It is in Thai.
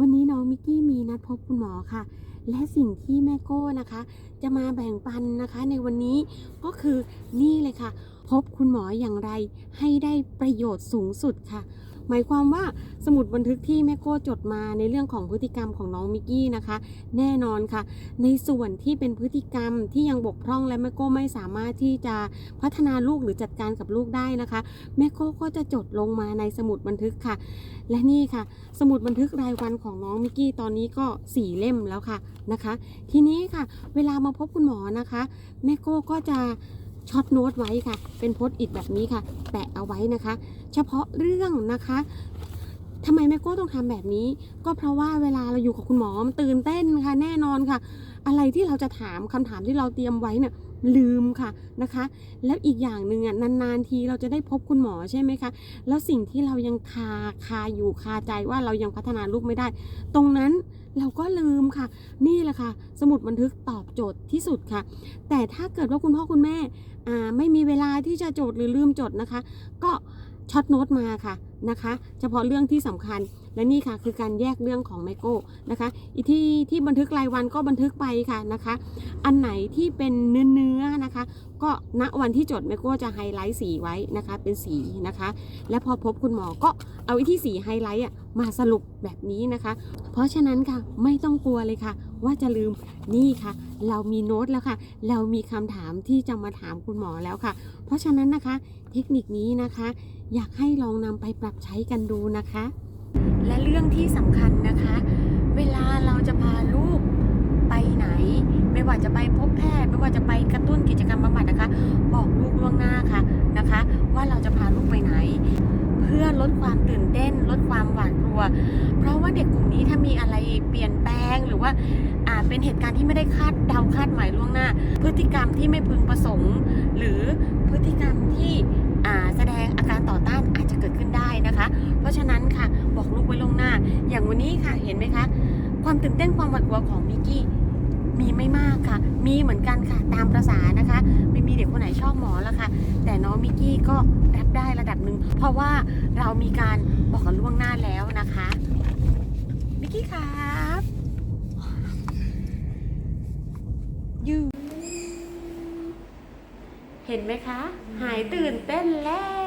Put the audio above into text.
วันนี้น้องมิกกี้มีนัดพบคุณหมอค่ะ และสิ่งที่แม่โก้นะคะ จะมาแบ่งปันนะคะในวันนี้ก็คือนี่เลยค่ะ พบคุณหมออย่างไรให้ได้ประโยชน์สูงสุดค่ะ หมายความว่าสมุดบันทึกที่แม่โก้จดมาในเรื่องของพฤติกรรมของน้องมิกกี้นะคะ แน่นอนค่ะ ในส่วนที่เป็นพฤติกรรมที่ยังบกพร่องและแม่โก้ไม่สามารถที่จะพัฒนาลูกหรือจัดการกับลูกได้นะคะแม่โก้ก็จะจดลงมาในสมุดบันทึกค่ะ และนี่ค่ะ สมุดบันทึกรายวันของน้องมิกกี้ตอนนี้ก็สี่เล่มแล้วค่ะนะคะ ทีนี้ค่ะ เวลามาพบคุณหมอนะคะแม่โก้ก็จะ ช็อตโน้ตไว้ค่ะ เป็นโพสต์อิทแบบนี้ค่ะ แปะเอาไว้นะคะ เฉพาะเรื่องนะคะทำไมแม่โก้ต้องทำแบบนี้ ก็เพราะว่าเวลาเราอยู่กับคุณหมอมันตื่นเต้นค่ะ แน่นอนค่ะ อะไรที่เราจะถามคำถามที่เราเตรียมไว้เนี่ยลืมค่ะนะคะ แล้วอีกอย่างหนึ่งอะนานๆทีเราจะได้พบคุณหมอใช่ไหมคะแล้วสิ่งที่เรายังคาคาอยู่คาใจว่าเรายังพัฒนาลูกไม่ได้ ตรงนั้น เราก็ลืมค่ะ นี่แหละค่ะ สมุดบันทึกตอบโจทย์ที่สุดค่ะ แต่ถ้าเกิดว่าคุณพ่อคุณแม่ไม่มีเวลาที่จะจดหรือลืมจดนะคะ ก็ ช็อตโน้ตมาค่ะนะคะ เฉพาะเรื่องที่สำคัญและนี่ค่ะคือการแยกเรื่องของไมโก้นะคะอีที่ที่บันทึกรายวันก็บันทึกไปค่ะนะคะ อันไหนที่เป็นเนื้อเนื้อนะคะ ก็ณวันที่จดแม่โก้จะไฮไลท์สีไว้นะคะเป็นสีนะคะ และพอพบคุณหมอก็เอาไอ้ที่สีไฮไลท์อะมาสรุปแบบนี้นะคะ เพราะฉะนั้นค่ะไม่ต้องกลัวเลยค่ะ ว่าจะลืมนี่ค่ะ เรามีโน้ตแล้วค่ะ เรามีคำถามที่จะมาถามคุณหมอแล้วค่ะ เพราะฉะนั้นนะคะ เทคนิคนี้นะคะ อยากให้ลองนำไปปรับใช้กันดูนะคะ และเรื่องที่สำคัญนะคะ เวลาเราจะพาลูกไปไหน ไม่ว่าจะไปพบแพทย์ไม่ว่าจะไปกระตุ้นกิจกรรมบำบัดนะคะ บอกลูกล่วงหน้าค่ะนะคะ ว่าเราจะพาลูกไปไหน เพื่อลดความตื่นเต้น ลดความหวาดกลัว เพราะว่าเด็กกลุ่มนี้ถ้ามีอะไรเปลี่ยน ว่าอ่าเป็นเหตุการณ์ที่ไม่ได้คาดเดาคาดหมายล่วงหน้า พฤติกรรมที่ไม่พึงประสงค์ หรือพฤติกรรมที่แสดงอาการต่อต้านอาจจะเกิดขึ้นได้นะคะ เพราะฉะนั้นค่ะบอกลูกไว้ล่วงหน้า อย่างวันนี้ค่ะเห็นไหมคะ ความตื่นเต้นความหวาดกลัวของมิกกี้มีไม่มากค่ะ มีเหมือนกันค่ะ ตามประษานะคะ ไม่มีเด็กคนไหนชอบหมอล้วค่ะ แต่น้องมิกกี้ก็รับได้ระดับหนึ่ง เพราะว่าเรามีการบอกกันล่วงหน้าแล้วนะคะ มิกกี้ครับ ยูเห็นไหมคะ หายตื่นเต้นแล้ว